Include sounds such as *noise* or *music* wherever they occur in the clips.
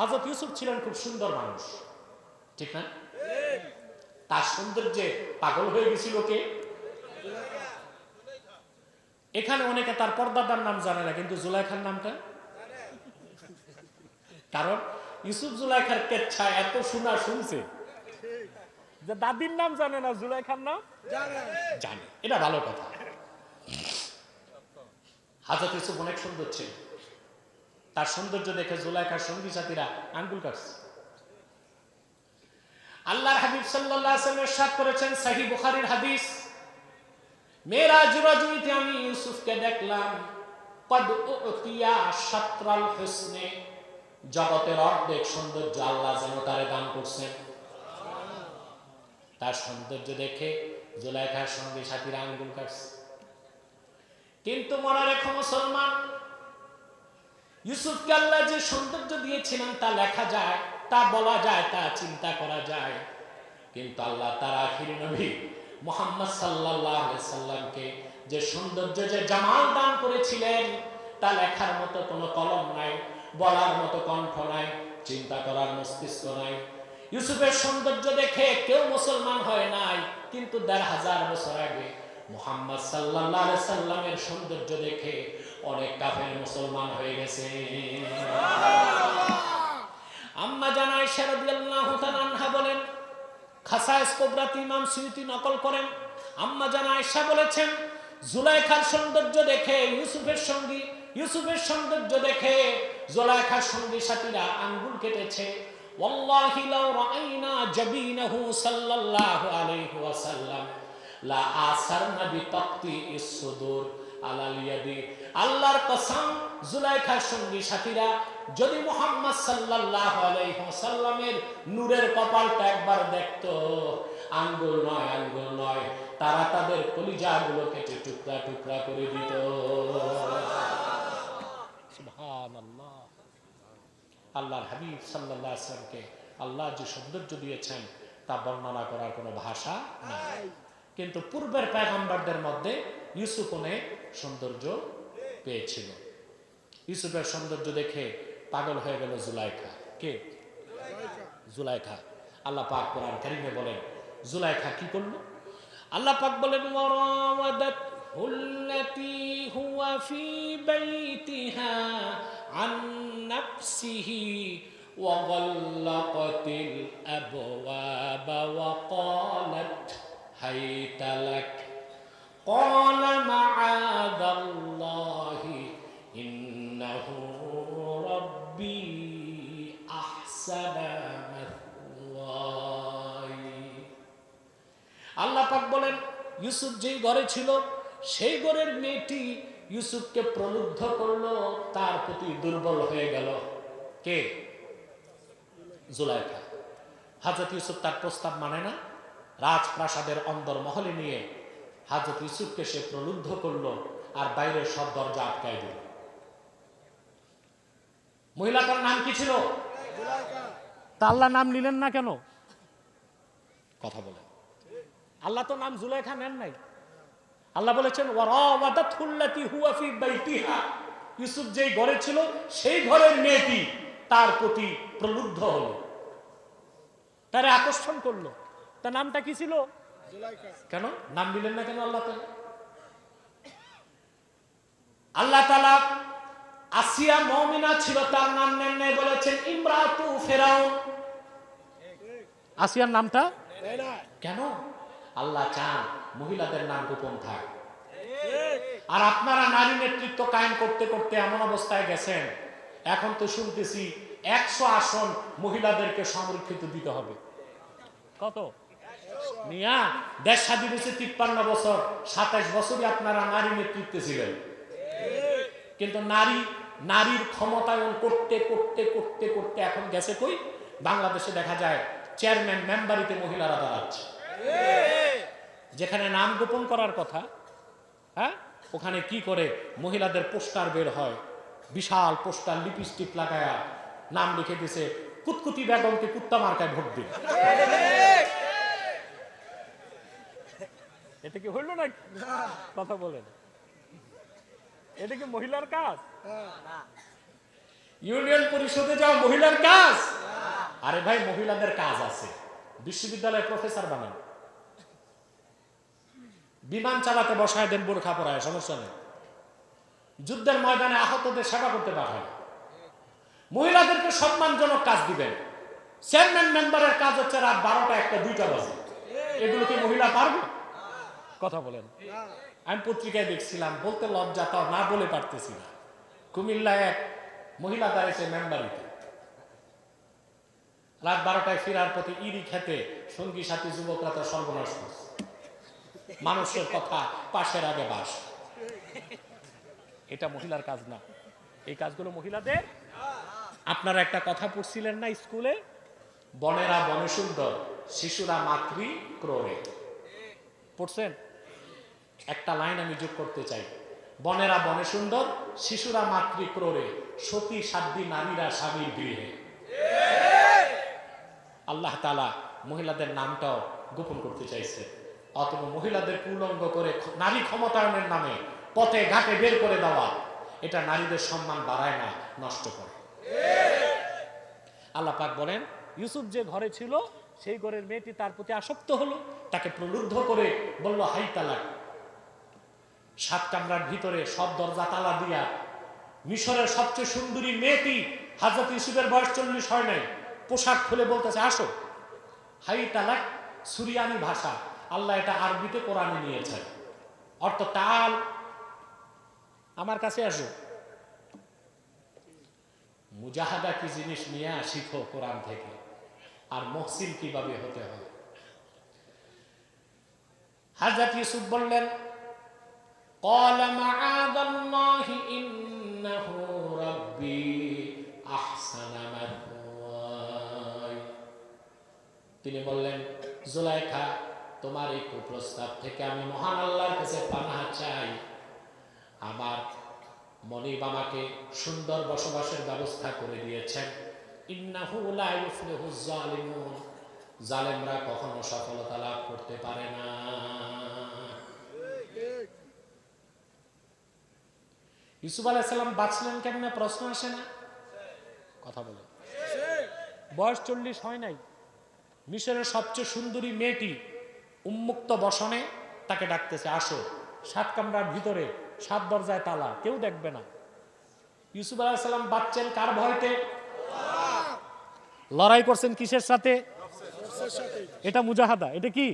হজরত ইউসুফ ছিলেন খুব সুন্দর মানুষ। ঠিক না? তার সৌন্দর্যে পাগল হয়ে গেছিল কে? এখানে অনেকে তার পর্দাদার নাম জানে না, কিন্তু জুলাইখার নামটা? কারণ ইউসুফ জুলাইখার কেচ্ছা এত শোনা শুনছে। যে দাদির নাম জানে না, জুলাইখার নাম? জানে। এটা ভালো কথা। হাজরত ইউসুফ অনেক সুন্দর ছিল তার সৌন্দর্য দেখে জুলাইখার সঙ্গী সাথীরা আঙ্গুল কাটছে। আল্লাহর হাবিব ওয়াসাল্লাম ইরশাদ করেছেন সহিহ বুখারীর হাদিস, মেরাজ রজনীতে আমি ইউসুফকে দেখলাম জগতের অর্ধেক সৌন্দর্য আল্লাহ যেন তারে দান করছেন। তার সৌন্দর্য দেখে জুলাইখার সঙ্গে সাথীরা আঙ্গুল কাটছে। কিন্তু মনে রেখো মুসলমান ইউসুফকে আল্লাহ যে সৌন্দর্য দিয়েছিলেন তা লেখা যায়, তা বলা যায়, তা চিন্তা করা যায়। কিন্তু আল্লাহ তার আখিরি নবী মোহাম্মদ সাল্লাহ সাল্লামকে যে সৌন্দর্য, যে জামাল দান করেছিলেন, তা লেখার মতো কোনো কলম নাই, বলার মতো কণ্ঠ নাই, চিন্তা করার মস্তিষ্ক নাই। ইউসুফের সৌন্দর্য দেখে কেউ মুসলমান হয় নাই, কিন্তু দেড় হাজার বছর আগে মোহাম্মদ সাল্লাহ সাল্লামের সৌন্দর্য দেখে অনেক কাফের মুসলমান হয়ে গেছে। আম্মা জানায় শারদিয়াল্লাহু বলেন নকল করেন। আম্মা জানা বলেছেন, জুলাইখার সৌন্দর্য দেখে ইউসুফের সঙ্গী, ইউসুফের সৌন্দর্য দেখে জুলাইখার সঙ্গী সাথীরা আঙ্গুল কেটেছে। আল্লাহর কসম, জুলাইখার সঙ্গী সাথীরা, যদি মোহাম্মদ সাল্লাল্লাহু আলাইহি ওয়াসাল্লামের নূরের কপালটা একবার আঙ্গুল নয় আঙ্গুল নয়, তারা তাদের কলিজাগুলো কেটে টুকরা টুকরা করে দিত। সুবহানাল্লাহ। আল্লাহর হাবিব সাল্লাল্লাহু আলাইহি ওয়াসাল্লামকে আল্লাহ যে সৌন্দর্য দিয়েছেন, তা বর্ণনা করার কোনো ভাষা নাই। কিন্তু পূর্বের পেগম্বরদের মধ্যে ইউসুফ অনেক সৌন্দর্য পেয়েছিল ইউসুফের সৌন্দর্য দেখে পাগল হয়ে গেল জুলাইখা কে জুলাইখা আল্লাহ পাক কোরআন কারিমে বলেন জুলাইখা কি করলো আল্লাহ পাক বলেন ওয়ারাওয়াদাত হুল্লাতি হুয়া ফি বাইতিহা আন নাফসিহি وغلقت الأبواب وقالت هيت لك قال معاذ الله إنه ربي أحسن مثواي আল্লাহ পাক বলেন ইউসুফ যেই ঘরে ছিল সেই ঘরের মেয়েটি ইউসুফকে প্রলুব্ধ করলো তার প্রতি দুর্বল হয়ে গেল কে জুলাইখা হাজরত ইউসুফ তার প্রস্তাব মানে না রাজপ্রাসাদের অন্দর মহলে নিয়ে হাজরত ইউসুফকে সে প্রলুব্ধ করল আর বাইরের সব দরজা আটকায় দিল। মহিলাটার নাম কি ছিল? আল্লাহ নাম নিলেন না কেন? কথা বলেন। আল্লাহ তো নাম জুলাইখা নেন নাই। আল্লাহ বলেছেন ইউসুফ যেই ঘরে ছিল, সেই ঘরের মেয়েটি তার প্রতি প্রলুব্ধ হল। তারে আকর্ষণ করল। তার নামটা কি ছিল? কেন? নাম দিলেন না কেন আল্লাহ আল্লাহ তালা আসিয়া মমিনা ছিল, তার নাম নেন নাই বলেছেন, ইমরাতু ফেরাউন। আসিয়ার নামটা? কেন? আল্লাহ চান মহিলাদের নাম গোপন থাক। আর আপনারা নারী নেতৃত্ব কায়েম করতে করতে এমন অবস্থায় গেছেন, এখন তো শুনতেছি একশো আসন মহিলাদেরকে সংরক্ষিত দিতে হবে। কত? মিয়া দেশ স্বাধীন হয়েছে তিপ্পান্ন বছর সাতাইশ বছরই আপনারা নারী নেতৃত্বে ছিলেন। কিন্তু নারী, নারীর ক্ষমতায়ন করতে করতে করতে করতে এখন গেছে কই? বাংলাদেশে দেখা যায় চেয়ারম্যান মেম্বারিতে মহিলারা দাঁড়াচ্ছে। যেখানে নাম গোপন করার কথা হ্যাঁ? ওখানে কি করে মহিলাদের পোস্টার বের হয়? বিশাল পোস্টার, লিপস্টিক লাগায়া নাম লিখে দিছে, কুতকুতি বেগমকে কুত্তা মার্কায় ভোট দিন। এটা কি হইল না। কথা বলেন। এটা কি মহিলার কাজ? ইউনিয়ন পরিষদে যাওয়া মহিলার কাজ। আরে ভাই মহিলাদের কাজ আছে। বিশ্ববিদ্যালয়ে প্রফেসর বানান। বিমান চালাতে বসায় দেন বোরখা পরায় সমস্যা নেই। যুদ্ধের ময়দানে আহতদের সেবা করতে পাঠায়। মহিলাদেরকে সম্মানজনক কাজ দিবেন। চেয়ারম্যান মেম্বারের কাজ হচ্ছে রাত বারোটা একটা দুইটা বাজে। এগুলো কি মহিলা পারবে? কথা বলেন। আমি পত্রিকায় দেখছিলাম, বলতে লজ্জা তাও না বলে পারতেছি না। কুমিল্লায় এক মহিলা দাঁড়িয়েছে মেম্বারিতে। রাত বারোটায় ফেরার পথে ইরি খেতে সঙ্গী সাথী যুবকরা তো সর্বনাশ। মানুষের কথা পাশের আগে বাস। এটা মহিলার কাজ না। এই কাজগুলো মহিলাদের। আপনারা একটা কথা পড়ছিলেন না স্কুলে? বনেরা বনে সুন্দর শিশুরা মাতৃ ক্রোড়ে। পড়ছেন? একটা লাইন আমি যোগ করতে চাই। বনেরা বনে সুন্দর, শিশুরা মাতৃ ক্রোড়ে সতী সাধ্যী নারীরা স্বামীর গৃহে। আল্লাহ তালা মহিলাদের নামটাও গোপন করতে চাইছে। অথবা মহিলাদের উলঙ্গ করে নারী ক্ষমতায়নের নামে পথে ঘাটে বের করে দেওয়া। এটা নারীদের সম্মান বাড়ায় না, নষ্ট করে। আল্লাহ পাক বলেন, ইউসুফ যে ঘরে ছিল, সেই ঘরের মেয়েটি তার প্রতি আসক্ত হলো। তাকে প্রলুব্ধ করে বলল, হাই তালাক সাত কামরার ভিতরে সব দরজা তালা দিয়া মিশরের সবচেয়ে সুন্দরী মেয়েটি হাজরত ইউসুফের বয়স চল্লিশ হয় নাই। পোশাক খুলে বলতেছে, আসো। হাই তালাক সুরিয়ানি ভাষা। আল্লাহ এটা আরবিতে কোরআনে নিয়েছে। অর্থ তাল। আমার কাছে আসো। মুজাহাদা কি জিনিস নিয়ে শিখো কোরআন থেকে? আর মহসিন কীভাবে হতে হয়? হাজরত ইউসুফ বললেন قال معاذ الله إنه ربي أحسن مثواي তিনি বললেন জুলাইখা তোমার এই কুপ্রস্তাব থেকে আমি মহান আল্লাহর কাছে পানাহা চাই আমার মনিব আমাকে সুন্দর বসবাসের ব্যবস্থা করে দিয়েছেন ইন্নাহু লা ইউফলিহু যালিমুন জালেমরা কখনো সফলতা লাভ করতে পারে না ইউসুফ আলাইসাল্লাম বাঁচলেন কেমন? প্রশ্ন আসে না। কথা বলে। বয়স চল্লিশ হয় নাই। মিশরের সবচেয়ে সুন্দরী মেয়েটি উন্মুক্ত বসনে তাকে ডাকতেছে, আসো। সাত কামরার ভিতরে, সাত দরজায় তালা, কেউ দেখবে না। ইউসুফ আলাইসাল্লাম বাচ্চেন কার ভয়তে? লড়াই করছেন কিসের সাথে? এটা মুজাহাদা। এটা কি?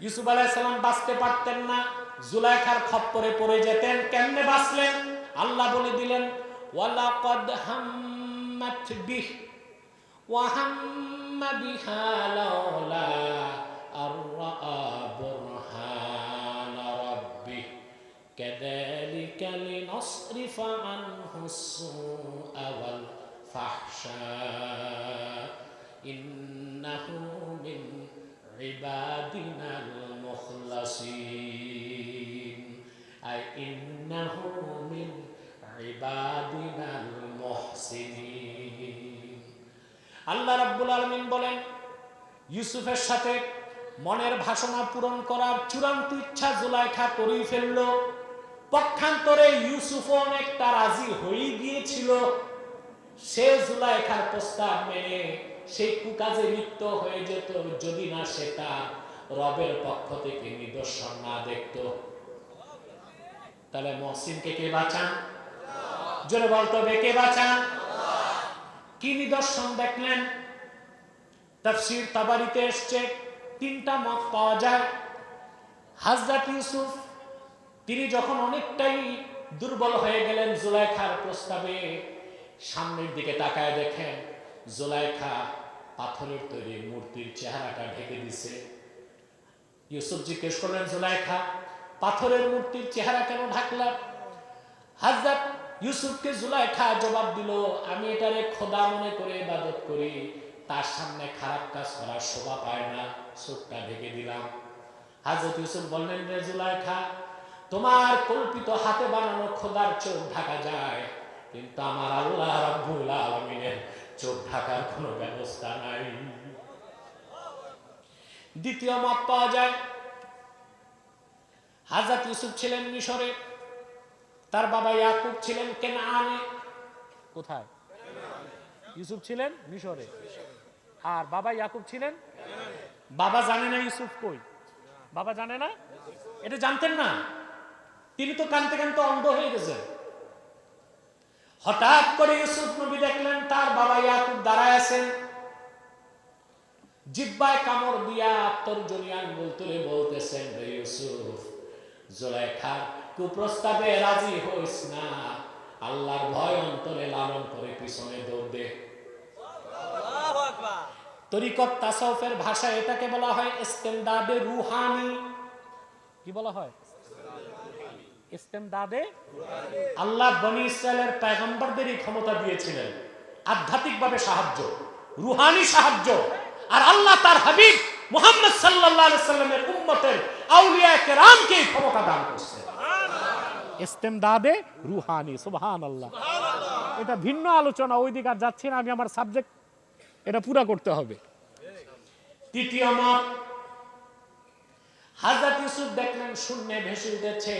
ইউসুফ আলাইসাল্লাম বাঁচতে পারতেন না। জুলাইখার খপ্পরে পড়ে যেতেন, কেমনে বাঁচলেন? আল্লাহ বলে দিলেন, ওয়ালাকদ হাম্মাত বিহ, ওয়া হাম্মা বিহা লাউলা আর রা বুরহান রাব্বি কাযালিকা লিনাসরিফা আনহু সুআ ওয়াল ফাহশা, ইন্নাহু মিন ইবাদিনাল মুখলাসিন। إنه من عبادنا المحسنين আল্লাহ রাব্বুল আলমিন বলেন ইউসুফের সাথে মনের ভাষণা পূরণ করার চূড়ান্ত ইচ্ছা জুলাইখা করেই ফেলল পক্ষান্তরে ইউসুফ অনেকটা রাজি হয়ে গিয়েছিল সে জুলাইখার প্রস্তাব মেনে সেই কুকাজে লিপ্ত হয়ে যেত যদি না সে তার রবের পক্ষ থেকে নিদর্শন না দেখত তাহলে মহসিনকে কে বাঁচান? জোরে বলতো হবে, কে বাঁচান? কি নিদর্শন দেখলেন? তাফসির তাবারিতে এসছে, তিনটা মত পাওয়া যায়। হাজরত ইউসুফ, তিনি যখন অনেকটাই দুর্বল হয়ে গেলেন জুলাইখার প্রস্তাবে, সামনের দিকে তাকায় দেখেন, জুলাইখা পাথরের তৈরি মূর্তির চেহারাটা ঢেকে দিছে। ইউসুফ জিজ্ঞেস করলেন, জুলাইখা পাথরের মূর্তির চেহারা কেন ঢাকলাম? হাজরত ইউসুফকে জুলাইখা জবাব দিল, আমি এটারে খোদা মনে করে ইবাদত করি, তার সামনে খারাপ কাজ করার শোভা পায় না, চোখটা ঢেকে দিলাম। হাজরত ইউসুফ বললেন, রে জুলাইখা, তোমার কল্পিত হাতে বানানো খোদার চোখ ঢাকা যায়, কিন্তু আমার আল্লাহ রাব্বুল আলামিনের চোখ ঢাকার কোনো ব্যবস্থা নাই। দ্বিতীয় মত পাওয়া যায় হাজরত ইউসুফ ছিলেন মিশরে, তার বাবা ইয়াকুব ছিলেন কেনানে। কোথায়? ইউসুফ ছিলেন মিশরে। আর বাবা ইয়াকুব ছিলেন? বাবা জানে না ইউসুফ কই। বাবা জানে না? এটা জানতেন না। তিনি তো কানতে কানতে অন্ধ হয়ে গেছেন। হঠাৎ করে ইউসুফ নবী দেখলেন, তার বাবা ইয়াকুব দাঁড়ায় আছেন। জিব্বায় কামড় দিয়া তর্জনী আঙ্গুল তুলে বলতেছেন ইউসুফ জোলাইখার কুপ্রস্তাবে রাজি হইস না। আল্লাহর ভয় অন্তরে লালন করে পিছনে দৌড় দে। তরিকত তাসাউফের ভাষায় এটাকে বলা হয় ইস্তেমদাদে রুহানি। কি বলা হয়? ইস্তেমদাদে আল্লাহ বনি ইসরায়েলের পয়গম্বরদেরই ক্ষমতা দিয়েছিলেন। আধ্যাত্মিকভাবে সাহায্য। রুহানি সাহায্য। আর আল্লাহ তার হাবিব মুহাম্মদ সাল্লাল্লাহু আলাইহি সাল্লামের উম্মতের আউলিয়া কেরামকে ক্ষমতা দান করছে। ইস্তেমদাদে রুহানি সুবহানাল্লাহ। এটা ভিন্ন আলোচনা ওই দিকে আর যাচ্ছি না আমি আমার সাবজেক্ট এটা পুরা করতে হবে। তৃতীয় মত হাজরত ইউসুফ দেখলেন শূন্যে ভেসে উঠেছে।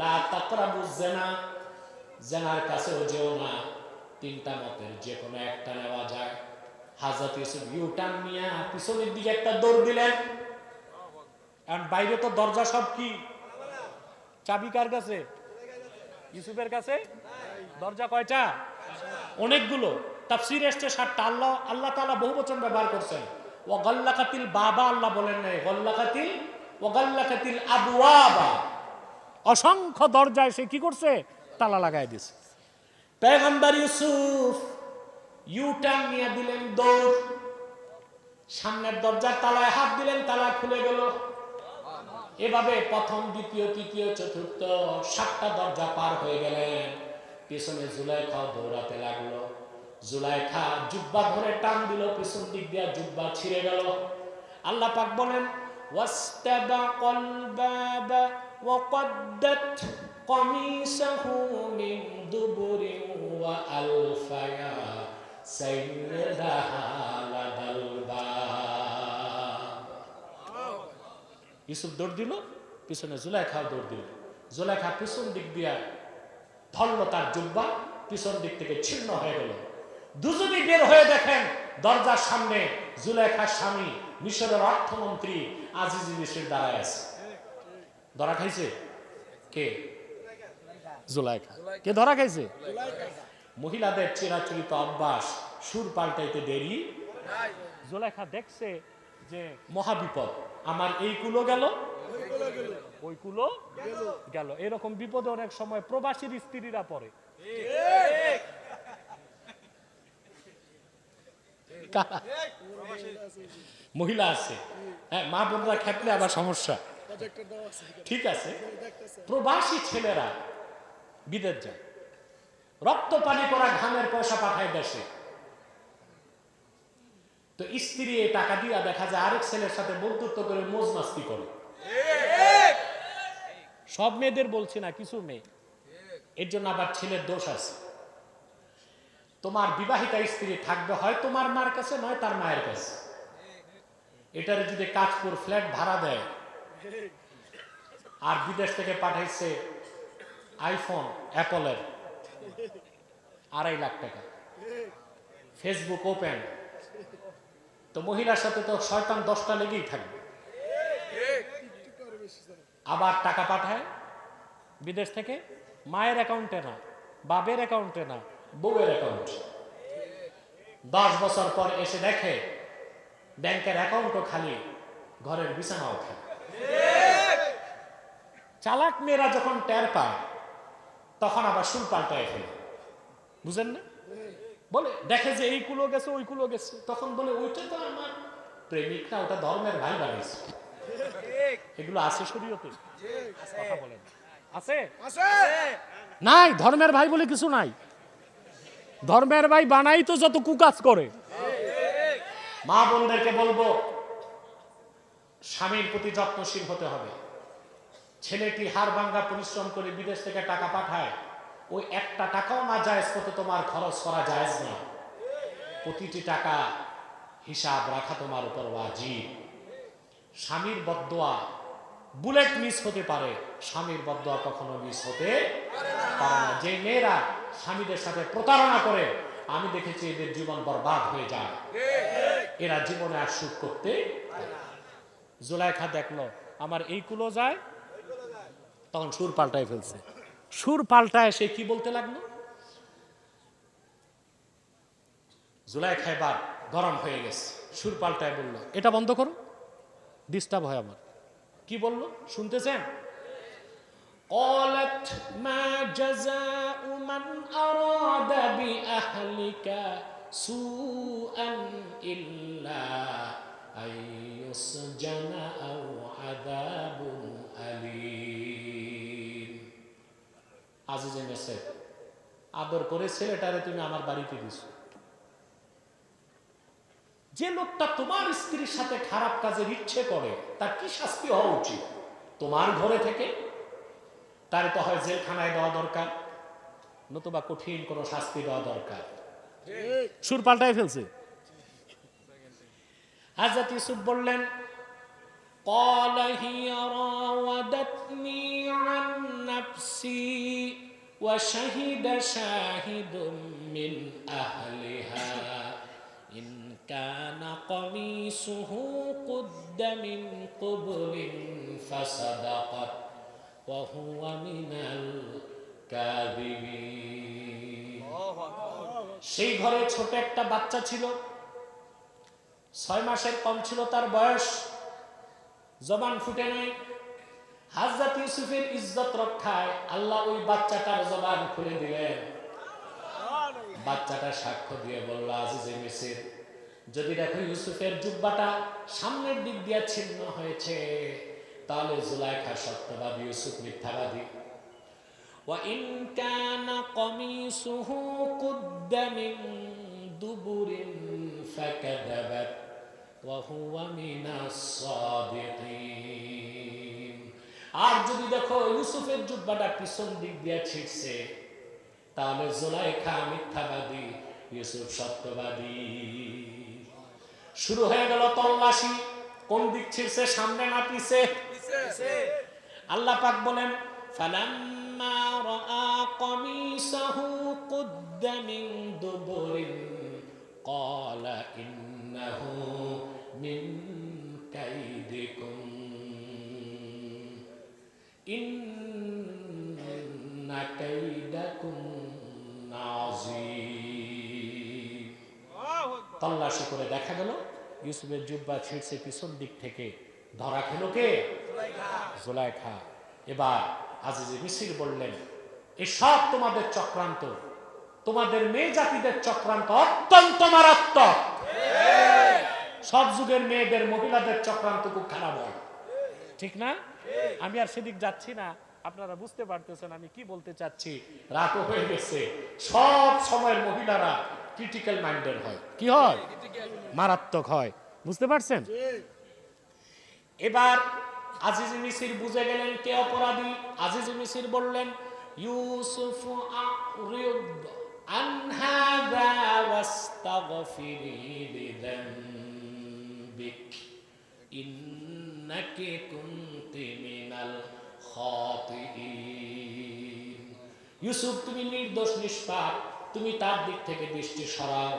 লা তাকরাবু জেনা জেনার কাছেও যেও না। তিনটা মতের যে কোনো একটা নেওয়া যায়। হাজরত ইউসুফ ইউটার্ন নিয়ে পিছনের দিকে একটা দৌড় দিলেন। কারণ বাইরে তো দরজা সব কি? চাবি কার কাছে? ইউসুফের কাছে? দরজা কয়টা? অনেকগুলো। তাফসির এসছে সাতটা। আল্লাহ আল্লাহ তাআলা বহু বচন ব্যবহার করছেন। ও গল্লা গল্লাকাতিল বাবা আল্লাহ বলেন নাই গল্লাকাতিল ও গল্লাকাতিল আবওয়াবা। অসংখ্য দরজায় সে কি করছে? তালা লাগাই দিছে। পেগম্বর ইউসুফ ইউটার্ন নিয়ে দিলেন দৌড় সামনের দরজার তালায় হাত দিলেন তালা খুলে গেল এভাবে প্রথম দ্বিতীয় তৃতীয় চতুর্থ সাতটা দরজা পার হয়ে গেলেন পেছনে জুলাইখাও দৌড়াতে লাগলো জুলাইখা জুব্বা ধরে টান দিল পিছন দিক দিয়া জুব্বা ছিঁড়ে গেল আল্লাহ পাক বলেন ওয়াস্তাবাকাল বাবা ওয়াকাদ্দাত قميصه من دبر وألفيا سيدها لدى الباب ইউসুফ দৌড় দিল পিছনে জুলাইখাও দৌড় দিল জুলাইখা পিছন দিক দিয়া ধরল তার জুব্বা পিছন দিক থেকে ছিন্ন হয়ে গেল দুজনই বের হয়ে দেখেন দরজার সামনে জুলাইখার স্বামী মিশরের অর্থমন্ত্রী আজিজ মিশর দাঁড়ায় আছে ধরা খাইছে কে জুলাইখা কে ধরা খাইছে মহিলাদের চিরাচরিত অভ্যাস সুর পাল্টাইতে দেরি। জুলাইখা দেখছে যে মহাবিপদ, আমার এই কুলো গেল, ওই কুলো গেল। এরকম বিপদে অনেক সময় প্রবাসীর স্ত্রীরা পড়ে। মহিলা আছে। হ্যাঁ মা বোনরা খেপলে আবার সমস্যা। ঠিক আছে। প্রবাসী ছেলেরা বিদেশ যায়। রক্ত পানি করা ঘামের পয়সা পাঠায় দেশে। তো স্ত্রী এই টাকা দিয়া দেখা যায় আরেক ছেলের সাথে বন্ধুত্ব করে মোজ মাস্তি করে। সব মেয়েদের বলছি না, কিছু মেয়ে। এর জন্য আবার ছেলের দোষ আছে। তোমার বিবাহিতা স্ত্রী থাকবে হয় তোমার মার কাছে, নয় তার মায়ের কাছে। এটার যদি কাজপুর ফ্ল্যাট ভাড়া দেয়, আর বিদেশ থেকে পাঠাইছে আইফোন অ্যাপলের আড়াই লাখ টাকা। ফেসবুক ওপেন তো মহিলার সাথে তো শয়তান দশটা লেগেই থাকবে। আবার টাকা পাঠায়। বিদেশ থেকে। মায়ের অ্যাকাউন্টে না বাবের অ্যাকাউন্টে না, বউয়ের অ্যাকাউন্ট দশ বছর পর এসে দেখে, ব্যাংকের অ্যাকাউন্টও খালি, ঘরের বিছানাও খালি। চালাক মেয়েরা যখন টের পায় তখন আবার সুর পাল্টায় ফেলে। বুঝেন না? বলে দেখে যে এই কুলো গেছে ওই কুলো গেছে। তখন বলে ওইটা তো আমার প্রেমিক না ওটা ধর্মের ভাই বানিয়েছে। এগুলো আছে শরীয়তে? কথা বলেন। আছে? নাই ধর্মের ভাই বলে কিছু নাই। ধর্মের ভাই বানাই তো যত কুকাজ করে। মা বোনদেরকে বলব স্বামীর প্রতি যত্নশীল হতে হবে। ছেলেটি হাড় ভাঙ্গা পরিশ্রম করে বিদেশ থেকে টাকা পাঠায়। ওই একটা টাকাও না যায় পথে তোমার খরচ করা যায় না। প্রতিটি টাকা হিসাব রাখা তোমার উপর ওয়াজিব। স্বামীর বদোয়া বুলেট মিস হতে পারে। স্বামীর বদয়া কখনো মিস হতে পারে না। যে মেয়েরা স্বামীদের সাথে প্রতারণা করে, আমি দেখেছি এদের জীবন বরবাদ হয়ে যায়। এরা জীবনে আর সুখ করতে। জুলাইখা দেখল, আমার এই কুলো যায় তখন সুর পাল্টায় ফেলছে সুর পাল্টায় সে কি বলতে লাগলো জুলাইখা এবার গরম হয়ে গেছে সুর পাল্টায় বলল এটা বন্ধ করো ডিস্টার্ব হয় আমার কি বললো শুনতেছেন قالت ما جزاء من أراد بأهلك سوءا إلا أن يسجن أو عذاب আজিজ মেসেজ আদর করে ছেলেটারে তুমি আমার বাড়িতে দিছো যে লোকটা তোমার স্ত্রীর সাথে খারাপ কাজের ইচ্ছে করে তার কি শাস্তি হওয়া উচিত তোমার ঘরে থেকে তার তো হয় জেলখানায় দেওয়া দরকার নতুবা কঠিন কোনো শাস্তি দেওয়া দরকার সুর পাল্টায় ফেলছে হাজরত ইউসুফ বললেন قال هي راودتني عن نفسي وشهد شاهد من أهلها إن كان قميصه قد من قبل فصدقت وهو من الكاذبين সেই ঘরে ছোট একটা বাচ্চা ছিল ছয় মাসের কম ছিল তার বয়স জবান ফুটে নাই হাজরত ইউসুফের ইজ্জত রক্ষায় আল্লাহ ওই বাচ্চাটার জবান খুলে দিলেন বাচ্চাটা সাক্ষ্য দিয়ে বলল আজিজে মিসির যদি দেখো ইউসুফের জুব্বাটা সামনের দিক দিয়ে ছিন্ন হয়েছে তাহলে জুলাইখা সত্যবাদী ইউসুফ মিথ্যাবাদী وإن كان قميصه قد من دبر فكذبت وهو من الصادقين আর যদি দেখো ইউসুফের জুব্বাটা পিছন দিক দিয়ে ছিটছে তাহলে জোলাইখা মিথ্যাবাদী ইউসুফ সত্যবাদী। শুরু হয়ে গেল তল্লাশি। কোন দিক ছিড়ছে সামনে না পিছে। আল্লাহ পাক বলেন ফালাম্মা রাআ কমিসাহু কুদ্দ মিন দুবুরিন ক্বালা ইন্নাহু মিন কাইদিকুম। তল্লাশি করে দেখা গেল, ইউসুফের জুব্বা ছিঁড়ছে পিছন দিক থেকে। ধরা খেলো কে? জোলাইখা। এবার আজিজে মিসির বললেন এসব তোমাদের চক্রান্ত। তোমাদের মেয়ে জাতিদের চক্রান্ত অত্যন্ত মারাত্মক। সব যুগের মেয়েদের মহিলাদের চক্রান্ত খুব খারাপ হয়। ঠিক না? আমি আর সেদিক যাচ্ছি না। আপনারা বুঝতে পারতেছেন আমি কি বলতে চাচ্ছি। রাতও হয়ে গেছে। সব সময়ের মহিলারা ক্রিটিক্যাল মাইন্ডের হয়। কি হয়? মারাত্মক হয়। বুঝতে পারছেন? এবার আজিজ মিসির বুঝে গেলেন কে অপরাধী? আজিজ মিসির বললেন ইউসুফ আরিদ আন হাযা ওয়াস্তাগফিরি লিযানবিক ইন্নাকি কুনতি ইউসুফ, তুমি নির্দোষ, নিষ্পাপ, তুমি তার দিক থেকে দৃষ্টি সরাও।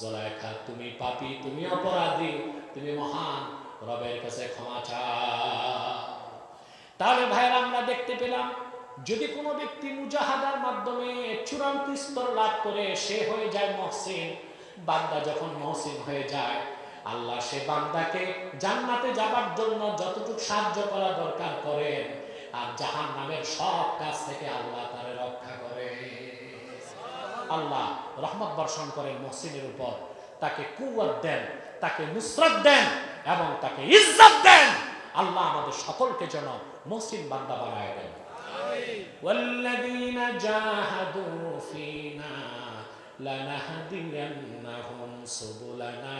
জলাইখা, তুমি পাপী, তুমি অপরাধী, তুমি মহান, রবের কাছে ক্ষমা চাও। তাহলে ভাইয়েরা, আমরা দেখতে পেলাম, যদি কোনো ব্যক্তি মুজাহাদার মাধ্যমে চূড়ান্ত স্তর লাভ করে, সে হয়ে যায় মহসিন, বান্দা যখন মহসিন হয়ে যায় আল্লাহ সে বান্দাকে জান্নাতে যাবার জন্য যতটুকু সাহায্য করা দরকার করেন আর জাহান নামের সব কাজ থেকে আল্লাহ তারে রক্ষা করে আল্লাহ রহমত বর্ষণ করেন মহসিনের উপর তাকে কুয়াত দেন তাকে নুসরত দেন এবং তাকে ইজ্জত দেন আল্লাহ আমাদের সকলকে যেন মহসিন বান্দা বানায় দেন والذين جاهدوا فينا لنهدينهم سبلنا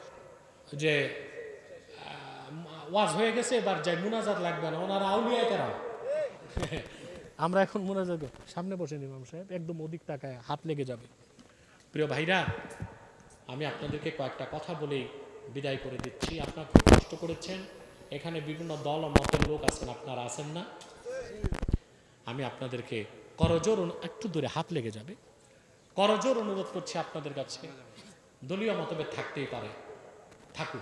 যে ওয়াজ হয়ে গেছে এবার যাই মুনাজাত লাগবে না। ওনারা আউলিয়া কেরা *laughs* আমরা এখন মুনাজাত। সামনে বসে ইমাম সাহেব। একদম ওদিক টাকায় হাত লেগে যাবে। প্রিয় ভাইরা আমি আপনাদেরকে কয়েকটা কথা বলেই বিদায় করে দিচ্ছি। আপনারা খুব কষ্ট করেছেন। এখানে বিভিন্ন দল ও মতের লোক আছেন আপনারা আছেন না। আমি আপনাদেরকে করজোর একটু দূরে হাত লেগে যাবে। করজোর অনুরোধ করছি আপনাদের কাছে। দলীয় মতভেদ থাকতেই পারে। থাকুক।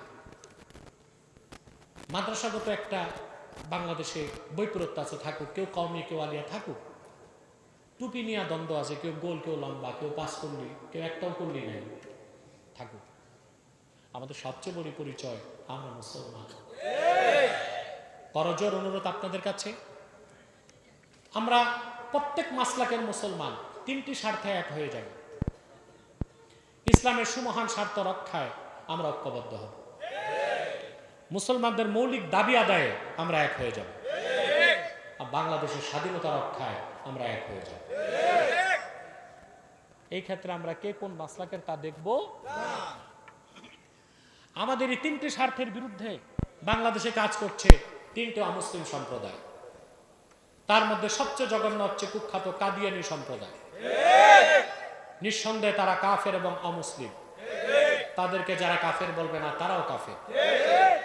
মাদ্রাসাগত একটা বাংলাদেশে বৈপরত্য আছে, থাকুক। কেউ কমই কেউ আলিয়া, থাকুক। টুপি নিয়ে দ্বন্দ্ব আছে, কেউ গোল, কেউ লম্বা, কেউ পাস করলি, কেউ একটাও করলি নাই। থাকুক। আমাদের সবচেয়ে বড় পরিচয়, আমরা মুসলমান। করজোর অনুরোধ আপনাদের কাছে। আমরা প্রত্যেক মাসলাকের মুসলমান, তিনটি স্বার্থে এক হয়ে যাই। ইসলামের সুমহান স্বার্থ রক্ষায় আমরা ঐক্যবদ্ধ হব। মুসলমানদের মৌলিক দাবি আদায়ে আমরা এক হয়ে যাব। আর বাংলাদেশের স্বাধীনতা রক্ষায় আমরা এক হয়ে যাব। এই ক্ষেত্রে আমরা কে কোন মাসলাকের তা দেখব? আমাদের এই তিনটি স্বার্থের বিরুদ্ধে বাংলাদেশে কাজ করছে তিনটে অমুসলিম সম্প্রদায়। তার মধ্যে সবচেয়ে জঘন্য হচ্ছে কুখ্যাত কাদিয়ানি সম্প্রদায়। নিঃসন্দেহে তারা কাফের এবং অমুসলিম। তাদেরকে যারা কাফের বলবে না তারাও কাফের।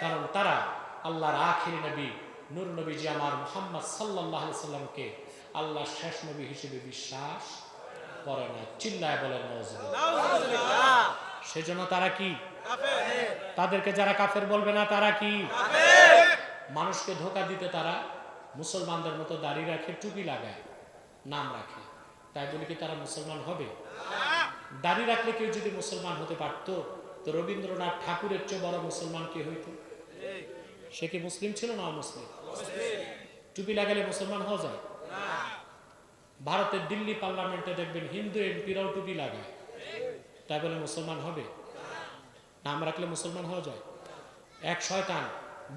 কারণ তারা আল্লাহর আখির নবী নূর নবীজি আমার মোহাম্মদ সাল্লাহ সাল্লামকে আল্লাহর শেষ নবী হিসেবে বিশ্বাস করে না চিল্লায় বলেন সেজন্য তারা কি? তাদেরকে যারা কাফের বলবে না তারা কি? মানুষকে ধোকা দিতে তারা মুসলমানদের মতো দাড়ি রাখে টুপি লাগায় নাম রাখে। তাই বলে কি তারা মুসলমান হবে? দাড়ি রাখলে কেউ যদি মুসলমান হতে পারতো তো রবীন্দ্রনাথ ঠাকুরের চেয়ে বড় মুসলমান কে হইতো? সে কি মুসলিম ছিল না মুসলিম টুপি লাগালে মুসলমান হওয়া যায়? ভারতের দিল্লি পার্লামেন্টে দেখবেন হিন্দু এমপিরাও টুপি লাগায়। তাই বলে মুসলমান হবে? নাম রাখলে মুসলমান হওয়া যায়? এক শয়তান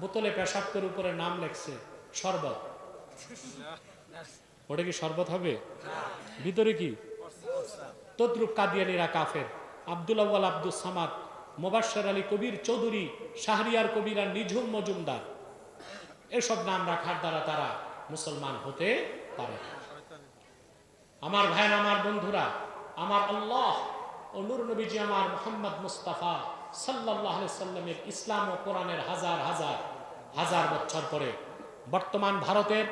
বোতলে পেশাব করে উপরে নাম লেখছে, শরবত। ওটা কি শরবত হবে? ভিতরে কি? তদ্রুপ কাদিয়ানিরা কাফের। আব্দুল আব্দুল সামাদ মোবাশ্বর আলী কবির চৌধুরী, শাহরিয়ার কবির আর নিঝুম মজুমদার। এসব নাম রাখার দ্বারা তারা মুসলমান হতে পারে আমার ভাইয়ের, আমার বন্ধুরা, আমার আল্লাহ ও নূর নবীজি আমার মোহাম্মদ মুস্তাফা সাল্লাহ সাল্লামের ইসলাম ও কোরআনের হাজার হাজার হাজার বছর পরে বর্তমান ভারতের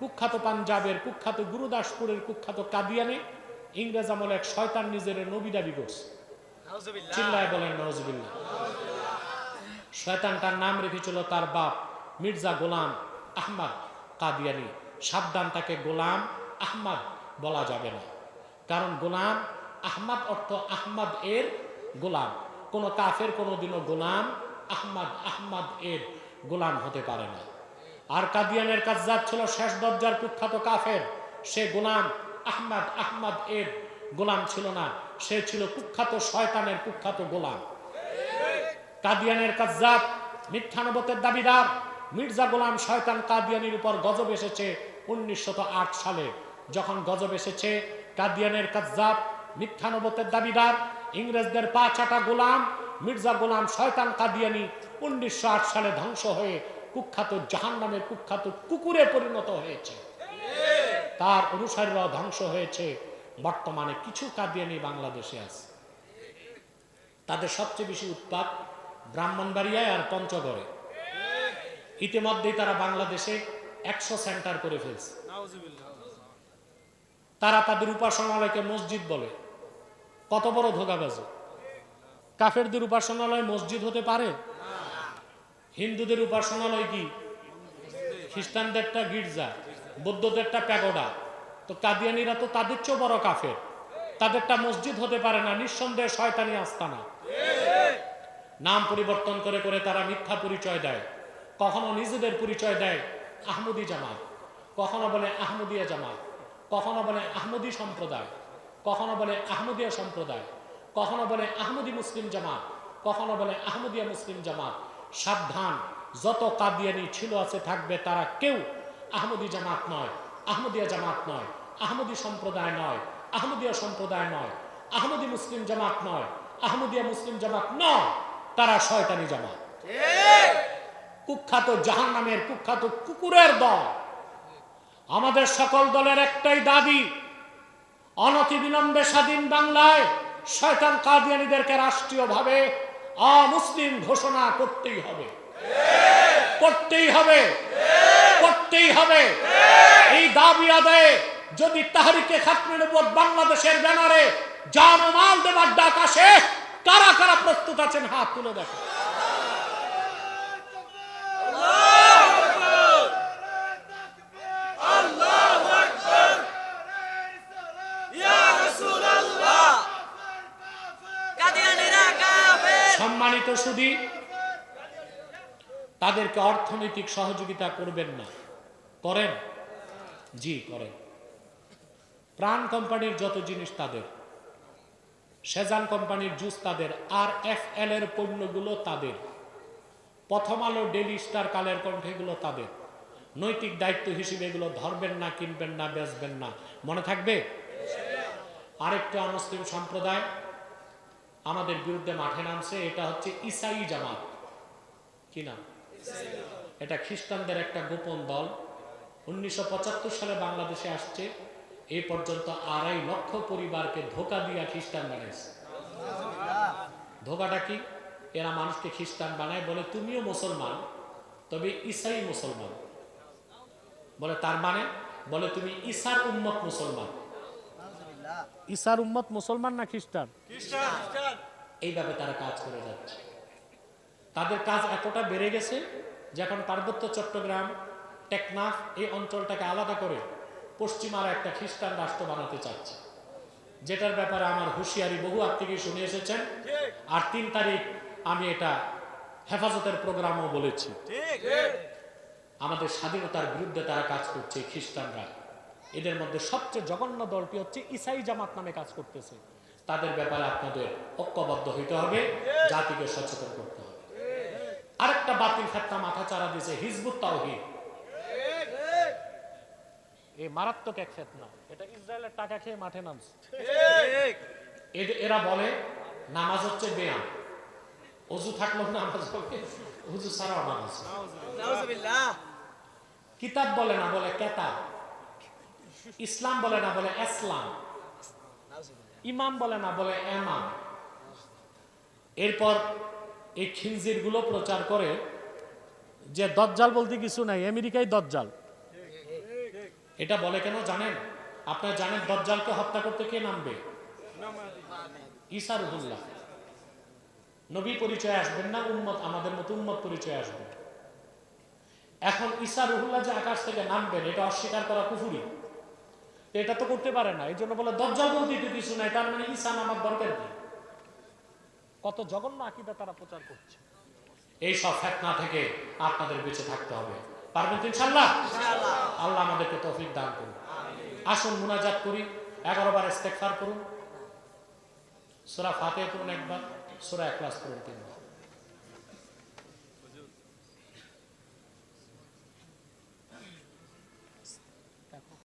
কুখ্যাত পাঞ্জাবের কুখ্যাত গুরুদাসপুরের কুখ্যাত কাদিয়ানে, ইংরেজ আমলে এক শয়তান নিজের নবী দাবি করছে। চিল্লায় বলেন নজবিল্লা শয়তান তার নাম রেখেছিল তার বাপ, মির্জা গোলাম আহমদ কাদিয়ানি। সাবধান, তাকে গোলাম আহমদ বলা যাবে না। কারণ গোলাম আহমদ অর্থ আহমদ এর গোলাম। কোন কাফের কোনোদিনও গোলাম আহমদ আহমদ এর গোলাম হতে পারে না। আর কাদিয়ানের কাজ ছিল শেষ দরজার কুখ্যাত কাফের, সে গোলাম আহমদ আহমদ এর গোলাম ছিল না। সে ছিল কুখ্যাত শয়তানের কুখ্যাত গোলাম। কাদিয়ানের কাজ্জাব মিথ্যানবতের দাবিদার, মির্জা গোলাম শয়তান কাদিয়ানির উপর গজব এসেছে উনিশশো সালে। যখন গজব এসেছে, কাদিয়ানের কাজ্জাব মিথ্যানবতের দাবিদার, ইংরেজদের পা চাটা গোলাম, মির্জা গোলাম শয়তান কাদিয়ানি উনিশশো আট সালে ধ্বংস হয়ে কুখ্যাত জাহান নামের কুখ্যাত কুকুরে পরিণত হয়েছে। তার অনুসারীরাও ধ্বংস হয়েছে বর্তমানে কিছু কাদিয়ানি বাংলাদেশে আছে। তাদের সবচেয়ে বেশি উৎপাদ ব্রাহ্মণবাড়িয়ায় আর পঞ্চগড়ে। ইতিমধ্যেই তারা বাংলাদেশে একশো সেন্টার করে ফেলছে। তারা তাদের উপাসনালয়কে মসজিদ বলে। কত বড় ধোকাবাজি। কাফেরদের উপাসনালয় মসজিদ হতে পারে? হিন্দুদের উপাসনালয় কি? খ্রিস্টানদেরটা গির্জা, বৌদ্ধদেরটা প্যাগোডা। তো কাদিয়ানিরা তো তাদের চেয়েও বড় কাফের। তাদেরটা মসজিদ হতে পারে না, নিঃসন্দেহে শয়তানি আস্তানা। নাম পরিবর্তন করে করে তারা মিথ্যা পরিচয় দেয়। কখনো নিজেদের পরিচয় দেয় আহমদি জামাত। কখনো বলে আহমদিয়া জামাত। কখনো বলে আহমদি সম্প্রদায়। কখনো বলে আহমদিয়া সম্প্রদায়। কখনো বলে আহমদি মুসলিম জামাত। কখনো বলে আহমদিয়া মুসলিম জামাত। সাবধান, যত কাদিয়ানি ছিল আছে থাকবে তারা কেউ আহমদি জামাত নয়। আহমদিয়া জামাত নয় আহমদি সম্প্রদায় নয় আহমদিয়া সম্প্রদায় নয় আহমদি মুসলিম জামাত নয় আহমদিয়া মুসলিম জামাত নয় তারা শয়তানি জামাত। কুখ্যাত জাহান নামের কুখ্যাত কুকুরের দল। আমাদের সকল দলের একটাই দাবি অনতি বিলম্বে স্বাধীন বাংলায় শয়তান কাদিয়ানিদেরকে রাষ্ট্রীয়ভাবে অমুসলিম ঘোষণা করতেই হবে। করতেই হবে। করতেই হবে। এই দাবি আদায়ে যদি তাহারিকে খাতমের উপর বাংলাদেশের ব্যানারে জান মাল দেবার ডাক আসে কারা কারা প্রস্তুত আছেন হাত তুলে দেখো। সম্মানিত সুদী তাদেরকে অর্থনৈতিক সহযোগিতা করবেন না। করেন? জি, করেন। প্রাণ কোম্পানির যত জিনিস তাদের, সেজান কোম্পানির জুস তাদের আর এফ এল এর পণ্যগুলো তাদের, প্রথম আলো ডেলি স্টার কালের কণ্ঠেগুলো তাদের, নৈতিক দায়িত্ব হিসেবে এগুলো ধরবেন না, কিনবেন না, বেচবেন না। মনে থাকবে? আরেকটা অমুসলিম সম্প্রদায় আমাদের বিরুদ্ধে মাঠে নামছে, এটা হচ্ছে ইসাই জামাত। কি নাম? এটা খ্রিস্টানদের একটা গোপন দল। উনিশশো সালে বাংলাদেশে আসছে। এই পর্যন্ত আড়াই লক্ষ পরিবারকে ধোকা দিয়া খ্রিস্টান বানাইছে ধোকাটা কি? এরা মানুষকে খ্রিস্টান বানায় বলে তুমিও মুসলমান তবে ইসাই মুসলমান। বলে তার মানে? বলে তুমি ইসার উম্মত মুসলমান। ইসার উম্মত মুসলমান না খ্রিস্টান। এইভাবে তারা কাজ করে যাচ্ছে। তাদের কাজ এতটা বেড়ে গেছে যখন পার্বত্য চট্টগ্রাম, টেকনাফ এই অঞ্চলটাকে আলাদা করে পশ্চিমারা একটা খ্রিস্টান রাষ্ট্র বানাতে চাচ্ছে যেটার ব্যাপারে আমার হুঁশিয়ারি বহু আগ থেকে শুনে এসেছেন। আর তিন তারিখ আমি এটা হেফাজতের প্রোগ্রামও বলেছি। আমাদের স্বাধীনতার বিরুদ্ধে তারা কাজ করছে খ্রিস্টানরা। এদের মধ্যে সবচেয়ে জঘন্য দলটি হচ্ছে ইসাই জামাত নামে কাজ করতেছে। তাদের ব্যাপারে আপনাদের ঐক্যবদ্ধ হইতে হবে, জাতিকে সচেতন করতে আরেকটা বাতিল ফেতনা মাথা চারা দিয়েছে, হিজবুত তাওহিদ। এই মারাত্মক এক ফেতনা। এটা ইসরায়েলের টাকা খেয়ে মাঠে নামছে। এরা বলে, নামাজ হচ্ছে ব্যায়াম অজু থাকলেও নামাজ হবে অজু ছাড়াও নামাজ কিতাব বলে না, বলে কেতাব। ইসলাম বলে না, বলে ইসলাম ইমাম বলে না, বলে এমাম। এরপর এই খিনজিরগুলো প্রচার করে যে দজ্জাল বলতে কিছু নাই আমেরিকায় দজ্জাল। এটা বলে কেন জানেন? আপনারা জানেন দজ্জালকে হত্যা করতে কে নামবে? ঈসা রুহুল্লাহ। নবী পরিচয় আসবেন না, উম্মত, আমাদের মতো উম্মত পরিচয় আসবে। এখন ঈসা রুহুল্লাহ যে আকাশ থেকে নামবেন, এটা অস্বীকার করা কুফুরি। এটা তো করতে পারে না এই জন্য বলে দজ্জাল বলতে কিছু নাই, তার মানে ঈসা নামার দরকার কি? কত জঘন্য আকিদা তারা প্রচার করছে। এই সব ফেতনা থেকে আপনাদের বেঁচে থাকতে হবে। পারবেন তো ইনশাল্লাহ আল্লাহ আমাদেরকে তফিক দান করুন। আসুন মুনাজাত করি। এগারো বার ইস্তেগফার করুন। সোরা ফাতে করুন একবার সোরা ক্লাস করুন তিনবার।